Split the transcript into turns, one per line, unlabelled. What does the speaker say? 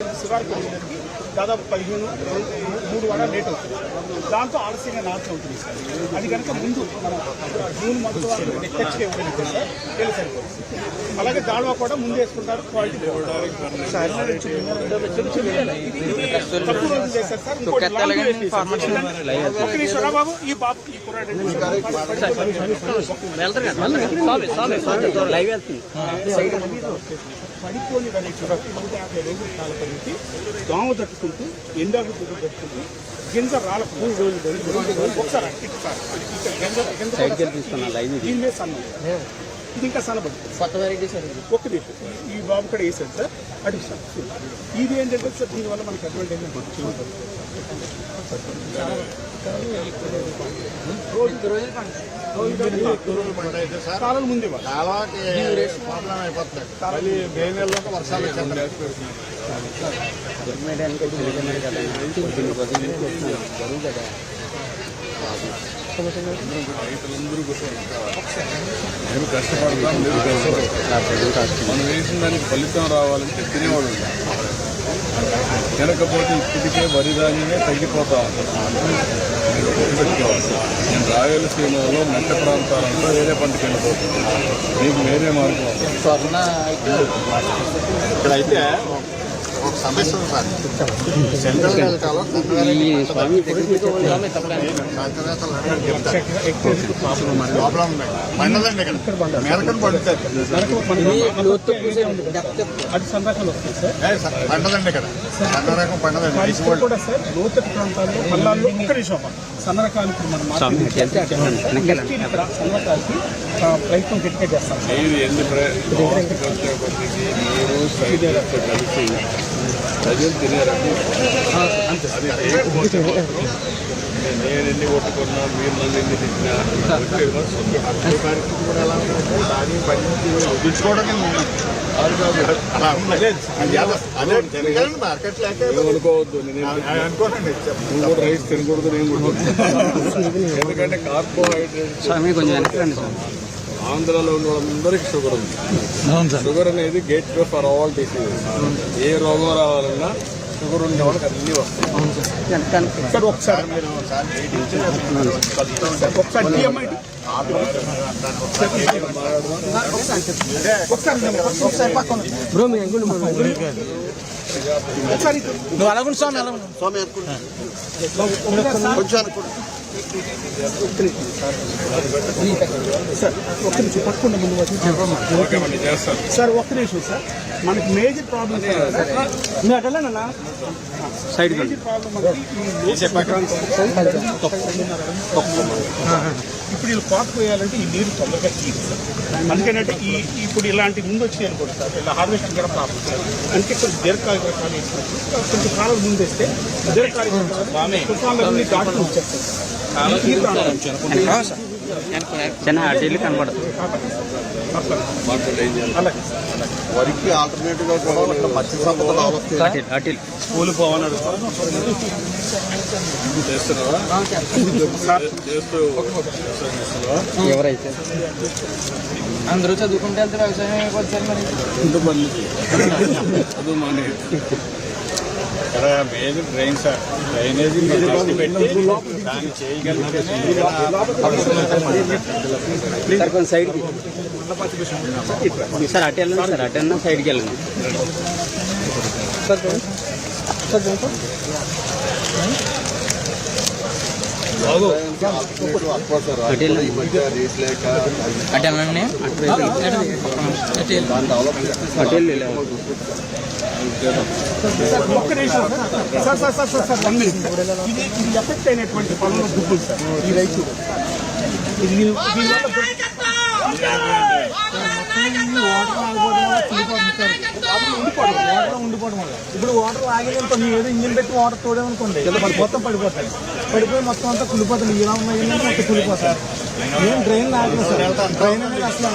Você vai. దాదాపు పదిహేను మూడు వారాలు లేట్ అవుతుంది దాంతో ఆలస్యంగా నాట్లు అవుతుంది సార్ అది కనుక ముందు మనం జూన్ మంత్ వరకు టెక్స్ట్ ఇవ్వడానికి సార్ వెళ్ళి సరిపోతుంది అలాగే దాడవ కూడా ముందు వేసుకుంటారు క్వాలిటీ సార్ తక్కువ రోజులు చేశారు సార్ ఇంకోటి లాంగ్ వేసేసారు. ఒక్క నిమిషం రా బాబు ఈ బాబు ఈ పడిపోని దాన్ని చూడండి నూట యాభై రోజుల కాల పరిమితి దోమ తట్టుకుంటూ ఎండాకు దిగులు తట్టుకుంటూ గింజ రోజులు ఒకసారి గింజ గింజ దీని మీద సన్నం. ఇది ఇంకా సన్నబడుతుంది
కొత్త వెరైటీ సార్ ఇది
ఒక్క నిమిషం ఈ బాబు కూడా వేసాడు సార్ అటు సార్. ఇది ఏంటంటే సార్ దీనివల్ల మనకి అడ్వాంటేజ్ కాలం ముందు ఇవ్వాలి
కాలాకి ప్రాబ్లం అయిపోతుంది. మళ్ళీ మే నెలలో వర్షాలు వచ్చేస్తాయి
నేను కష్టపడతాం మీరు కష్టపడతాం. మనం వేసిన దానికి ఫలితం రావాలంటే తినేవాడు ఉండాలి. తినకపోతే ఇప్పటికే వరి ధాన్యమే తగ్గిపోతా నేను రాయలసీమలో మెట్ట ప్రాంతాలంతా వేరే పంటకి వెళ్ళిపోతుంది మీకు వేరే మార్గం ఉంది.
ఒక సమస్య ఉంది సార్. సెంట్రల్ డెల్టాలో ప్రాబ్లం పండదండి ఇక్కడ. మేరకన్ పండదండి ఇక్కడ. పండదండి ఐస్
కూడా సార్ లోతట్టు ప్రాంతాల్లో పల్లాల్లో ఒక్క నిమిషం అమ్మా. సన్న రకాలు ఇప్పుడు మనం సన్న రకాలకి ప్రయత్నం గట్టిగా చేస్తాం.
ప్రజలు చేయకపోతే మాత్రం నేను ఎన్ని కొట్టుకున్నా మీరు నన్ను ఎన్ని తిట్టినా.
పరిస్థితి. కూడా ఎలా దాని
అనుకోవద్దు నువ్వు కూడా రైస్ తినకూడదు నేను కూడా. ఎందుకంటే కార్బోహైడ్రేట్స్ ఆంధ్రాలో ఉన్న వాళ్ళందరికీ షుగర్ ఉంది. షుగర్ అనేది gateway for all diseases. ఏ రోగం రావాలన్నా షుగర్ ఉండే వాళ్ళకి అన్ని వస్తాయి.
సార్. ఒకసారి
మీరు ఒకసారి
పక్కన
బ్రో మీ
ఇటు.
నువ్వు అలాగుండి స్వామి అలా
స్వామి అనుకుంటా. కొంచెం అనుకుంటా
సార్ ఒక్క నిమిషం పట్టుకుండా ముందు వచ్చి సార్ ఒక్క నిమిషం సార్ మనకి మేజర్ ప్రాబ్లమ్ మీరు అటలేనన్నా
సైడ్
ఇప్పుడు వీళ్ళు కోత పోయాలంటే ఈ నీరు తొందరగా తీయదు అందుకేనంటే ఈ ఇప్పుడు ఇలాంటి ముందు వచ్చినాయి అనుకోండి సార్ ఇలా హార్వెస్టింగ్ కూడా ప్రాబ్లం సార్ అంటే కొంచెం దీర్ఘకాలిక రకాలు వేసినట్టు కొంచెం కాలం ముందు వేస్తే దీర్ఘకాలిక తుఫాన్లన్నీ దాటుతూ వచ్చేస్తాయి సార్
చిన్న కనపడదు
చేయాలి
అలాగే
వరికి ఆల్టర్నేటివ్గా కూడా మత్స్య ఆలోచిస్తే
అటీలు
చేస్తున్నావా?
ఎవరైతే? అందరూ చదువుకుంటే వెళ్తే వ్యవసాయం అయిపోతుంది సార్ మరి.
మానే
ఇక్కడ మెయిన్ డ్రైన్ సార్ డ్రైనేజీ పెట్టి దాన్ని
సైడ్కి సార్ అటు వెళ్ళండి సార్ అటు వెళ్ళినా సైడ్కి వెళ్ళండి సార్ సార్. అటు వెళ్ళండి అటు వెళ్ళండి అటు వెళ్ళండి. అటు వెళ్ళి
ఒక్క నిమిషం sir sir sir sir sir one minute ఇది ఇది ఎఫెక్ట్ అయినటువంటి పనులు గుబ్బులు సార్ ఈ రైతు ఇది దీని- దీనివల్ల ఉండిపోవడం వల్ల. ఇప్పుడు వాటర్ ఆగేదంతో నీ ఏదో ఇంజిన్ పెట్టి వాటర్ తోడేమనుకోండి మొత్తం పడిపోతాయి. పడిపోయి మొత్తం అంతా కులిపోతుంది ఇలా ఉన్నాయి మొత్తం కులిపోతాయి ఏం డ్రైన్ ఆగలేదు సార్ డ్రైన్ అనేది అసలు